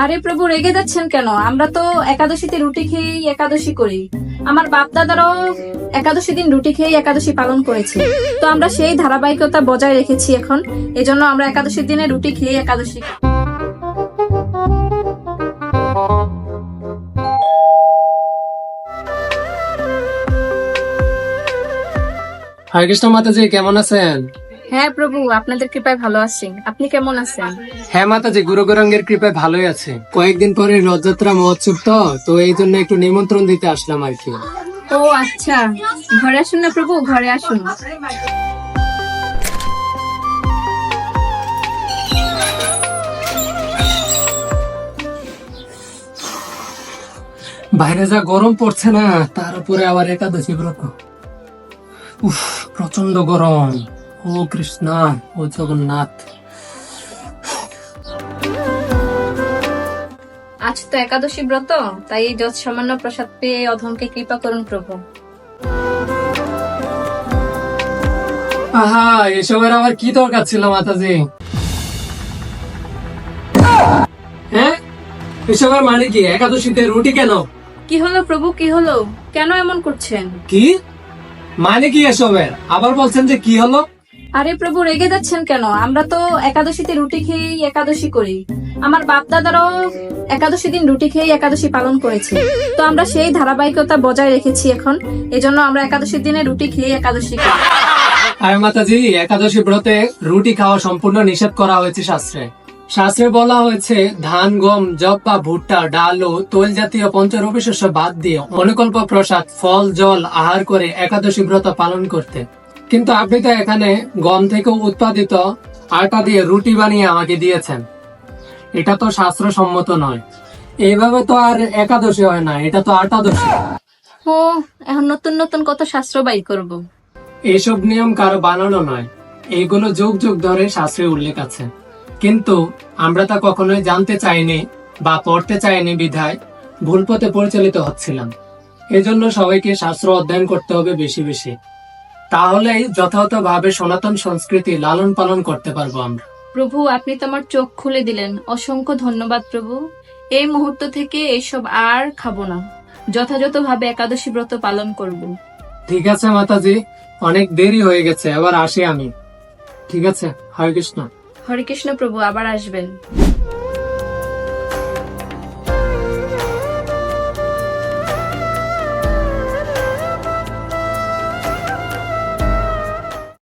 আরে প্রভু, রেগে যাচ্ছেন কেন? আমরা তো একাদশীতে রুটি খেয়েই একাদশী করি। আমার বাপ দাদারাও একাদশী দিন রুটি খেয়েই একাদশী পালন করেছে। তো আমরা সেই ধারাবাহিকতা বজায় রেখেছি এখন। এজন্য আমরা একাদশীর দিনে রুটি খেয়ে একাদশী। হরে কৃষ্ণ মাতাজি, কেমন আছেন? হ্যাঁ প্রভু আপনাদের কৃপায় ভালো আছি। আপনি কেমন আছেন? হ্যাঁ মাতাজি গুরু গৌরাঙ্গের কৃপায় ভালোই আছে। কয়েকদিন পরে রথযাত্রা মহোৎসব তো তো এই জন্য একটু নিমন্ত্রণ দিতে আসলাম আর কি। ও আচ্ছা। ঘরে আসুন না প্রভু ঘরে আসুন। বাইরে যা গরম পড়ছে না তার উপরে আবার একাদশী ব্রত। উফ প্রচণ্ড গরম। ও কৃষ্ণা ও জগন্নাথ। আজ তো একাদশী ব্রত তাই এই যত সামান্য প্রসাদ পেয়ে অধমকে কৃপা করুন প্রভু। আহা এসবের আবার কি দরকার ছিল মাতাজি? হ্যাঁ? এসবের মানে কি? একাদশীতে রুটি কেন? কি হলো প্রভু কি হলো? কেন এমন করছেন? কি? মানে কি এসবের? আবার বলছেন যে কি হলো? আরে প্রভু, রেগে যাচ্ছেন কেন? আমরা তো একাদশীতে রুটি খেয়েই একাদশী করি। আমার বাপ দাদারাও একাদশী দিন রুটি খেয়েই একাদশী পালন করেছে। তো আমরা সেই ধারাবাহিকতা বজায় রেখেছি এখন। এজন্য আমরা একাদশীর দিনে রুটি খেয়ে একাদশী করি। আরে মাতাজি, একাদশী ব্রতে রুটি খাওয়া সম্পূর্ণ নিষেধ করা হয়েছে শাস্ত্রে। শাস্ত্রে বলা হয়েছে, ধান, গম, জব বা ভুট্টা, ডাল ও তৈল জাতীয় পঞ্চরবি শস্য বাদ দিয়ে অনুকল্প প্রসাদ, ফল, জল আহার করে একাদশী ব্রত পালন করতে। কিন্তু আপনি তো এখানে গম থেকে উৎপাদিত আটা দিয়ে রুটি বানিয়ে আমাকে দিয়েছেন। এটা তো শাস্ত্রসম্মত নয়। এইভাবে তো আর একাদশী হয় না এটা তো আটাদশী। ও এখন নতুন নতুন কত শাস্ত্র বাই করব। এইসব নিয়ম কারও বানানো নয়। এইগুলো যুগ যুগ ধরে শাস্ত্রে উল্লেখ আছে। কিন্তু আমরা তা কখনোই জানতে চাইনি বা পড়তে চাইনি বিধায় ভুল পথে পরিচালিত হচ্ছিলাম। এজন্য সবাইকে শাস্ত্র অধ্যয়ন করতে হবে বেশি বেশি। তাহলেই যথাযথভাবে সনাতন সংস্কৃতি লালন পালন করতে পারব আমরা। প্রভু আপনি তো আমার চোখ খুলে দিলেন। অসংখ্য ধন্যবাদ প্রভু। এই মুহূর্ত থেকে এইসব আর খাব না। যথাযথভাবে একাদশী ব্রত পালন করব। ঠিক আছে মাতাজি অনেক দেরি হয়ে গেছে এবার আসি আমি। ঠিক আছে হরে কৃষ্ণ। হরে কৃষ্ণ প্রভু আবার আসবেন।